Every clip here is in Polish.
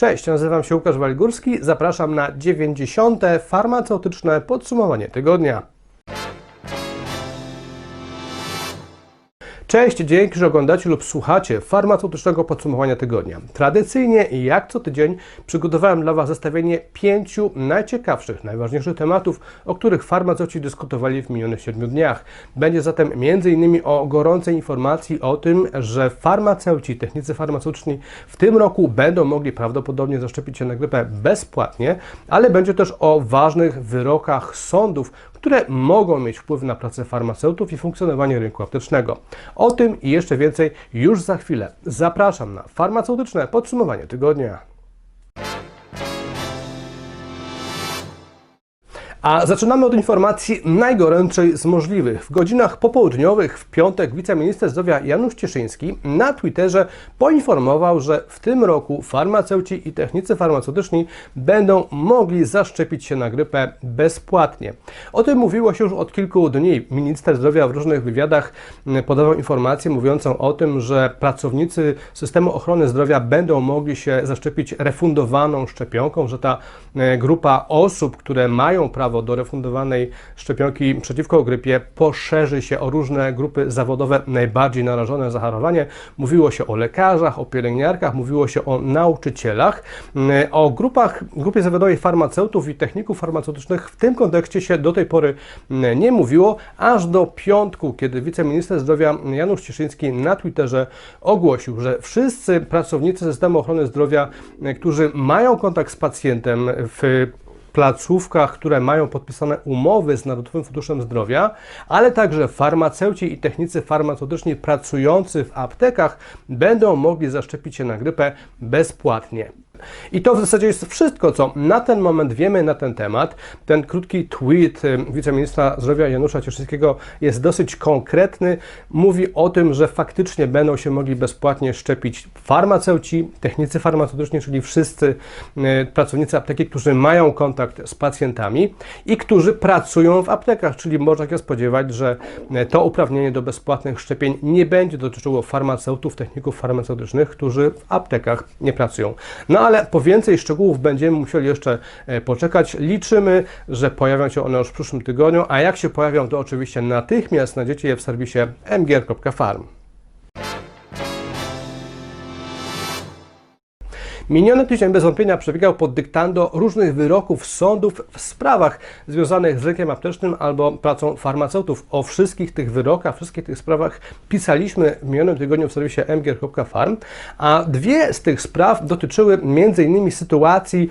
Cześć, nazywam się Łukasz Waligórski, zapraszam na 90. farmaceutyczne podsumowanie tygodnia. Cześć, dzięki, że oglądacie lub słuchacie farmaceutycznego podsumowania tygodnia. Tradycyjnie jak co tydzień przygotowałem dla Was zestawienie pięciu najciekawszych, najważniejszych tematów, o których farmaceuci dyskutowali w minionych siedmiu dniach. Będzie zatem m.in. o gorącej informacji o tym, że farmaceuci, technicy farmaceutyczni w tym roku będą mogli prawdopodobnie zaszczepić się na grypę bezpłatnie, ale będzie też o ważnych wyrokach sądów, które mogą mieć wpływ na pracę farmaceutów i funkcjonowanie rynku aptecznego. O tym i jeszcze więcej już za chwilę. Zapraszam na farmaceutyczne podsumowanie tygodnia. A zaczynamy od informacji najgorętszej z możliwych. W godzinach popołudniowych w piątek wiceminister zdrowia Janusz Cieszyński na Twitterze poinformował, że w tym roku farmaceuci i technicy farmaceutyczni będą mogli zaszczepić się na grypę bezpłatnie. O tym mówiło się już od kilku dni. Minister zdrowia w różnych wywiadach podawał informację mówiącą o tym, że pracownicy systemu ochrony zdrowia będą mogli się zaszczepić refundowaną szczepionką, że ta e, grupa osób, które mają prawo prawo do refundowanej szczepionki przeciwko grypie poszerzy się o różne grupy zawodowe najbardziej narażone na zachorowanie. Mówiło się o lekarzach, o pielęgniarkach, mówiło się o nauczycielach, mm, o grupach, grupie zawodowej farmaceutów i techników farmaceutycznych. W tym kontekście się do tej pory mm, nie mówiło, aż do piątku, kiedy wiceminister zdrowia Janusz Cieszyński na Twitterze ogłosił, że wszyscy pracownicy systemu ochrony zdrowia, mm, którzy mają kontakt z pacjentem w placówkach, które mają podpisane umowy z Narodowym Funduszem Zdrowia, ale także farmaceuci i technicy farmaceutyczni pracujący w aptekach będą mogli zaszczepić się na grypę bezpłatnie. I to w zasadzie jest wszystko, co na ten moment wiemy na ten temat. Ten krótki tweet y, wiceministra zdrowia Janusza Cieszyńskiego jest dosyć konkretny. Mówi o tym, że faktycznie będą się mogli bezpłatnie szczepić farmaceuci, technicy farmaceutyczni, czyli wszyscy y, pracownicy apteki, którzy mają kontakt z pacjentami i którzy pracują w aptekach, czyli można się spodziewać, że y, to uprawnienie do bezpłatnych szczepień nie będzie dotyczyło farmaceutów, techników farmaceutycznych, którzy w aptekach nie pracują. No ale po więcej szczegółów będziemy musieli jeszcze e, poczekać. Liczymy, że pojawią się one już w przyszłym tygodniu, a jak się pojawią, to oczywiście natychmiast znajdziecie je w serwisie mgr.farm. Miniony tydzień bez wątpienia przebiegał pod dyktando różnych wyroków sądów w sprawach związanych z rynkiem aptecznym albo pracą farmaceutów. O wszystkich tych wyrokach, wszystkich tych sprawach pisaliśmy w minionym tygodniu w serwisie mgr.farm, a dwie z tych spraw dotyczyły m.in. sytuacji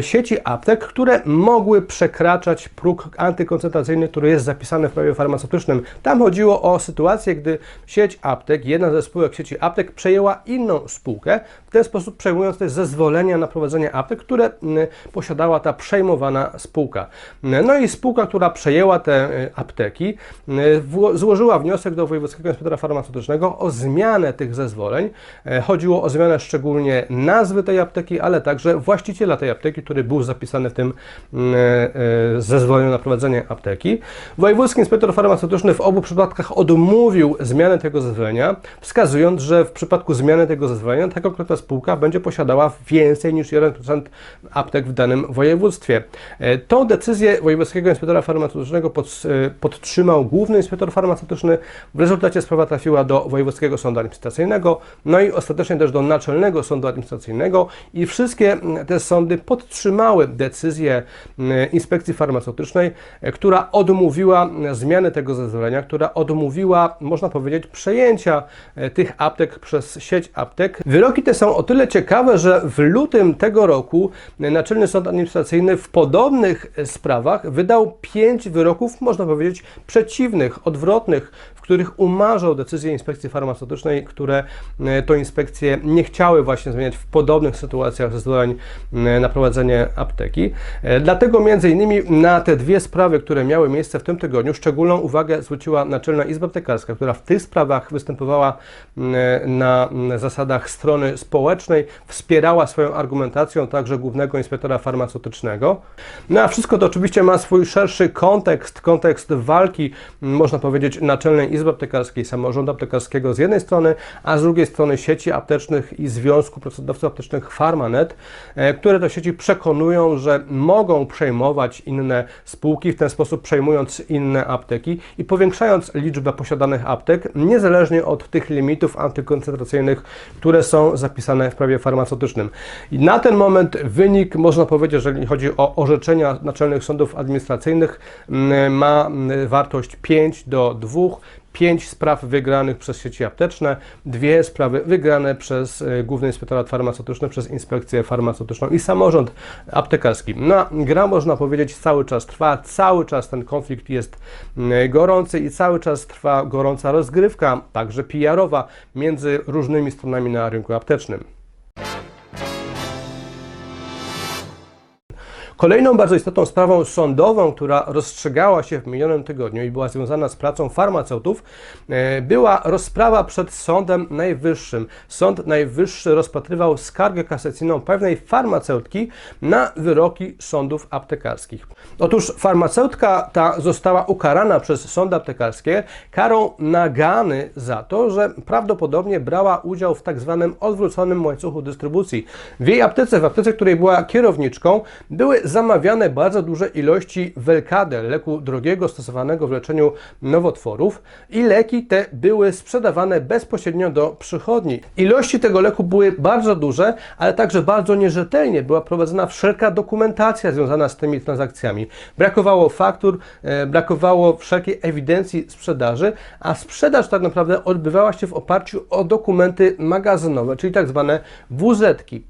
sieci aptek, które mogły przekraczać próg antykoncentracyjny, który jest zapisany w prawie farmaceutycznym. Tam chodziło o sytuację, gdy sieć aptek, jedna ze spółek sieci aptek przejęła inną spółkę, w ten sposób przejmując te zezwolenia na prowadzenie aptek, które mm, posiadała ta przejmowana spółka. No i spółka, która przejęła te y, apteki, y, złożyła wniosek do Wojewódzkiego Inspektora Farmaceutycznego o zmianę tych zezwoleń. E, chodziło o zmianę szczególnie nazwy tej apteki, ale także właściciela tej apteki, który był zapisany w tym mm, e, zezwoleniu na prowadzenie apteki. Wojewódzki Inspektor Farmaceutyczny w obu przypadkach odmówił zmiany tego zezwolenia, wskazując, że w przypadku zmiany tego zezwolenia taka konkretna spółka będzie posiadała posiadała więcej niż 1% aptek w danym województwie. E, tą decyzję Wojewódzkiego Inspektora Farmaceutycznego e, podtrzymał Główny Inspektor Farmaceutyczny. W rezultacie sprawa trafiła do Wojewódzkiego Sądu Administracyjnego, no i ostatecznie też do Naczelnego Sądu Administracyjnego i wszystkie te sądy podtrzymały decyzję Inspekcji Farmaceutycznej, e, która odmówiła zmiany tego zezwolenia, która odmówiła, można powiedzieć, przejęcia tych aptek przez sieć aptek. Wyroki te są o tyle ciekawe, że że w lutym tego roku Naczelny Sąd Administracyjny w podobnych sprawach wydał pięć wyroków, można powiedzieć, przeciwnych, odwrotnych, których umarzał decyzję inspekcji farmaceutycznej, które e, to inspekcje nie chciały właśnie zmieniać w podobnych sytuacjach zezwoleń e, na prowadzenie apteki. E, dlatego między innymi na te dwie sprawy, które miały miejsce w tym tygodniu, szczególną uwagę zwróciła Naczelna Izba Aptekarska, która w tych sprawach występowała na zasadach strony społecznej, wspierała swoją argumentacją także głównego inspektora farmaceutycznego. No a wszystko to oczywiście ma swój szerszy kontekst, kontekst walki, można powiedzieć, Naczelnej Izby Aptekarskiej, Samorządu Aptekarskiego z jednej strony, a z drugiej strony sieci aptecznych i Związku Pracodawców Aptecznych Farmanet, e, które to sieci przekonują, że mogą przejmować inne spółki, w ten sposób przejmując inne apteki i powiększając liczbę posiadanych aptek, niezależnie od tych limitów antykoncentracyjnych, które są zapisane w prawie farmaceutycznym. I na ten moment wynik, można powiedzieć, jeżeli chodzi o orzeczenia naczelnych sądów administracyjnych, mm, ma mm, wartość 5 do 2. 5 spraw wygranych przez sieci apteczne, dwie sprawy wygrane przez e, Główny Inspektorat Farmaceutyczny, przez Inspekcję Farmaceutyczną i samorząd aptekarski. No, gra można powiedzieć cały czas trwa, cały czas ten konflikt jest gorący i cały czas trwa gorąca rozgrywka, także PR-owa, między różnymi stronami na rynku aptecznym. Kolejną bardzo istotną sprawą sądową, która rozstrzygała się w minionym tygodniu i była związana z pracą farmaceutów, e, była rozprawa przed Sądem Najwyższym. Sąd Najwyższy rozpatrywał skargę kasacyjną pewnej farmaceutki na wyroki sądów aptekarskich. Otóż farmaceutka ta została ukarana przez sądy aptekarskie karą nagany za to, że prawdopodobnie brała udział w tak zwanym odwróconym łańcuchu dystrybucji. W jej aptece, w aptece, której była kierowniczką, były zamawiane bardzo duże ilości Welkade, leku drogiego stosowanego w leczeniu nowotworów i leki te były sprzedawane bezpośrednio do przychodni. Ilości tego leku były bardzo duże, ale także bardzo nierzetelnie była prowadzona wszelka dokumentacja związana z tymi transakcjami. Brakowało faktur, e, brakowało wszelkiej ewidencji sprzedaży, a sprzedaż tak naprawdę odbywała się w oparciu o dokumenty magazynowe, czyli tak zwane WZ-ki.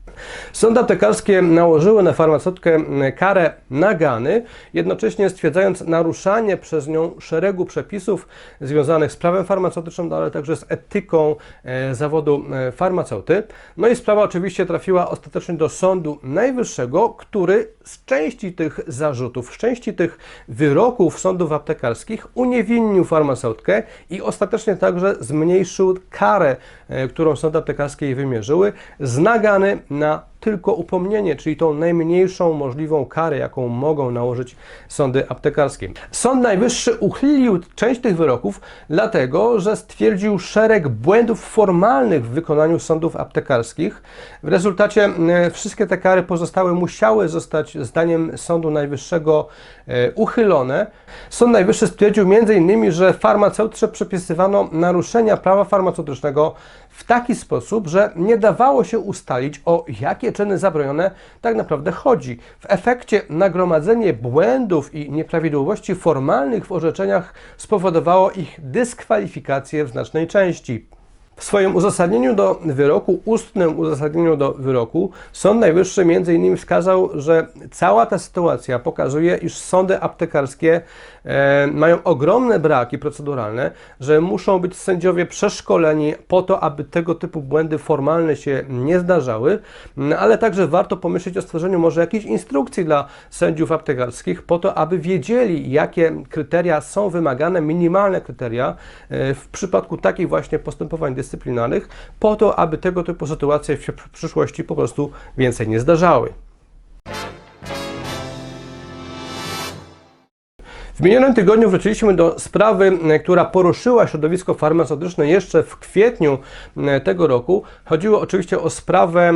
Sądy aptekarskie nałożyły na farmaceutkę karę nagany, jednocześnie stwierdzając naruszanie przez nią szeregu przepisów związanych z prawem farmaceutycznym, ale także z etyką e, zawodu e, farmaceuty. No i sprawa oczywiście trafiła ostatecznie do Sądu Najwyższego, który z części tych zarzutów, z części tych wyroków sądów aptekarskich uniewinnił farmaceutkę i ostatecznie także zmniejszył karę, e, którą sądy aptekarskie jej wymierzyły, z nagany na な。Tylko upomnienie, czyli tą najmniejszą możliwą karę, jaką mogą nałożyć sądy aptekarskie. Sąd Najwyższy uchylił część tych wyroków, dlatego że stwierdził szereg błędów formalnych w wykonaniu sądów aptekarskich. W rezultacie wszystkie te kary pozostałe musiały zostać, zdaniem Sądu Najwyższego, e, uchylone. Sąd Najwyższy stwierdził m.in., że farmaceutce przepisywano naruszenia prawa farmaceutycznego w taki sposób, że nie dawało się ustalić, o jakie czyny zabronione tak naprawdę chodzi. W efekcie nagromadzenie błędów i nieprawidłowości formalnych w orzeczeniach spowodowało ich dyskwalifikację w znacznej części. W swoim uzasadnieniu do wyroku, ustnym uzasadnieniu do wyroku, Sąd Najwyższy m.in. wskazał, że cała ta sytuacja pokazuje, iż sądy aptekarskie e, mają ogromne braki proceduralne, że muszą być sędziowie przeszkoleni po to, aby tego typu błędy formalne się nie zdarzały, ale także warto pomyśleć o stworzeniu może jakichś instrukcji dla sędziów aptekarskich po to, aby wiedzieli, jakie kryteria są wymagane, minimalne kryteria e, w przypadku takich właśnie postępowań dyscyplinarnych, po to, aby tego typu sytuacje w przyszłości po prostu więcej nie zdarzały. W minionym tygodniu wróciliśmy do sprawy, która poruszyła środowisko farmaceutyczne jeszcze w kwietniu tego roku. Chodziło oczywiście o sprawę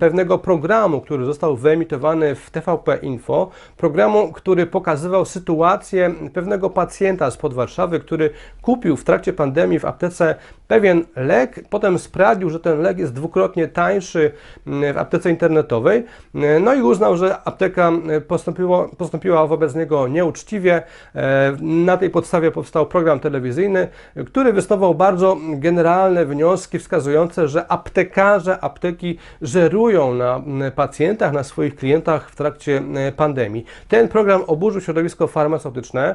pewnego programu, który został wyemitowany w TVP Info. Programu, który pokazywał sytuację pewnego pacjenta z Warszawy, który kupił w trakcie pandemii w aptece pewien lek, potem sprawdził, że ten lek jest dwukrotnie tańszy w aptece internetowej, no i uznał, że apteka postąpiła wobec niego nieuczciwie, E, na tej podstawie powstał program telewizyjny, który wysnuwał bardzo generalne wnioski wskazujące, że aptekarze, apteki żerują na pacjentach, na swoich klientach w trakcie pandemii. Ten program oburzył środowisko farmaceutyczne.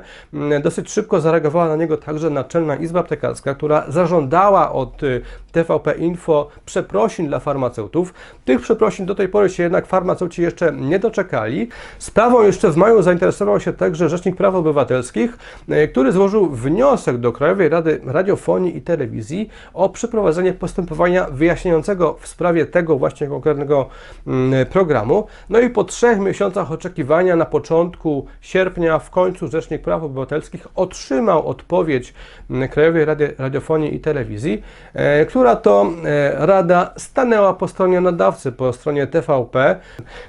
Dosyć szybko zareagowała na niego także Naczelna Izba Aptekarska, która zażądała od y, TVP Info przeprosin dla farmaceutów. Tych przeprosin do tej pory się jednak farmaceuci jeszcze nie doczekali. Sprawą jeszcze w maju zainteresował się także Rzecznik Praw Obywatelskich, e, który złożył wniosek do Krajowej Rady Radiofonii i Telewizji o przeprowadzenie postępowania wyjaśniającego w sprawie tego właśnie konkretnego mm, programu. No i po trzech miesiącach oczekiwania na początku sierpnia w końcu Rzecznik Praw Obywatelskich otrzymał odpowiedź mm, Krajowej Rady Radiofonii i Telewizji, e, która to e, rada stanęła po stronie nadawcy, po stronie TVP.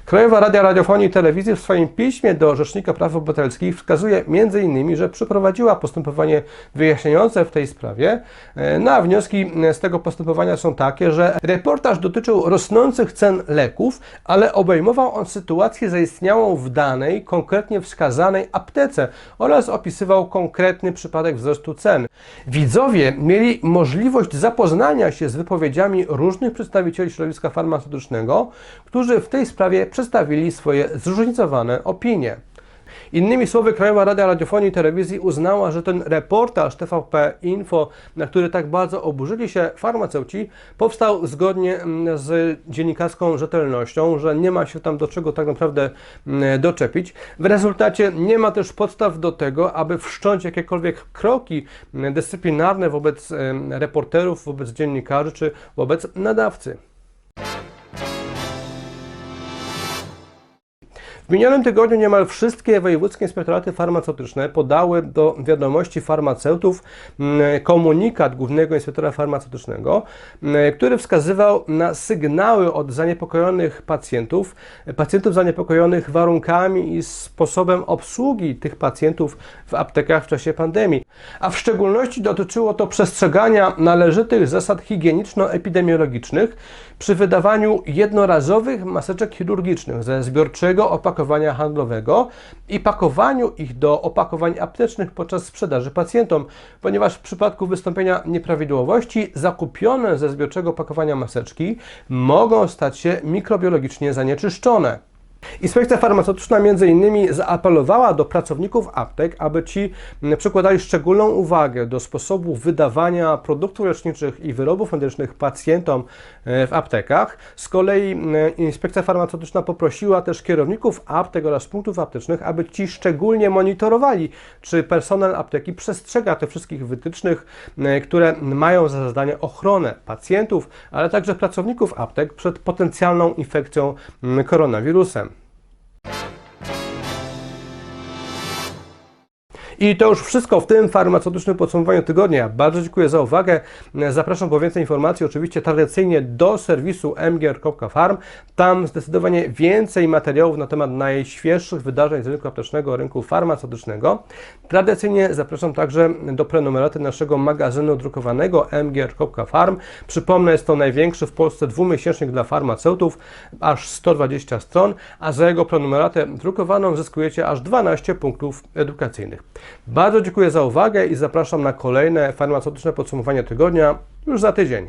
Krajowa Rada Radiofonii i Telewizji w swoim piśmie do Rzecznika Praw Obywatelskich wskazuje m.in., że przeprowadziła postępowanie wyjaśniające w tej sprawie. E, No a wnioski z tego postępowania są takie, że reportaż dotyczył rosnących cen leków, ale obejmował on sytuację zaistniałą w danej, konkretnie wskazanej aptece oraz opisywał konkretny przypadek wzrostu cen. Widzowie mieli możliwość zapoznania się z wypowiedziami różnych przedstawicieli środowiska farmaceutycznego, którzy w tej sprawie przedstawili swoje zróżnicowane opinie. Innymi słowy, Krajowa Rada Radiofonii i Telewizji uznała, że ten reportaż TVP Info, na który tak bardzo oburzyli się farmaceuci, powstał zgodnie mm, z dziennikarską rzetelnością, że nie ma się tam do czego tak naprawdę mm, doczepić. W rezultacie nie ma też podstaw do tego, aby wszcząć jakiekolwiek kroki mm, dyscyplinarne wobec reporterów, wobec dziennikarzy czy wobec nadawcy. W minionym tygodniu niemal wszystkie wojewódzkie inspektoraty farmaceutyczne podały do wiadomości farmaceutów mm, komunikat głównego inspektora farmaceutycznego, mm, który wskazywał na sygnały od zaniepokojonych pacjentów, pacjentów zaniepokojonych warunkami i sposobem obsługi tych pacjentów w aptekach w czasie pandemii. A w szczególności dotyczyło to przestrzegania należytych zasad higieniczno-epidemiologicznych przy wydawaniu jednorazowych maseczek chirurgicznych ze zbiorczego opakowania handlowego i pakowaniu ich do opakowań aptecznych podczas sprzedaży pacjentom, ponieważ w przypadku wystąpienia nieprawidłowości zakupione ze zbiorczego opakowania maseczki mogą stać się mikrobiologicznie zanieczyszczone. Inspekcja farmaceutyczna innymi zaapelowała do pracowników aptek, aby ci m, przykładali szczególną uwagę do sposobu wydawania produktów leczniczych i wyrobów medycznych pacjentom e, w aptekach. Z kolei m, inspekcja farmaceutyczna poprosiła też kierowników aptek oraz punktów aptecznych, aby ci szczególnie monitorowali, czy personel apteki przestrzega tych wszystkich wytycznych, m, które mają za zadanie ochronę pacjentów, ale także pracowników aptek przed potencjalną infekcją m, koronawirusem. I to już wszystko w tym farmaceutycznym podsumowaniu tygodnia. Bardzo dziękuję za uwagę. Zapraszam po więcej informacji oczywiście tradycyjnie do serwisu mgr.farm. Tam zdecydowanie więcej materiałów na temat najświeższych wydarzeń z rynku aptecznego, rynku farmaceutycznego. Tradycyjnie zapraszam także do prenumeraty naszego magazynu drukowanego mgr.farm. Przypomnę, jest to największy w Polsce dwumiesięcznik dla farmaceutów, aż 120 stron, a za jego prenumeratę drukowaną zyskujecie aż 12 punktów edukacyjnych. Bardzo dziękuję za uwagę i zapraszam na kolejne farmaceutyczne podsumowanie tygodnia już za tydzień.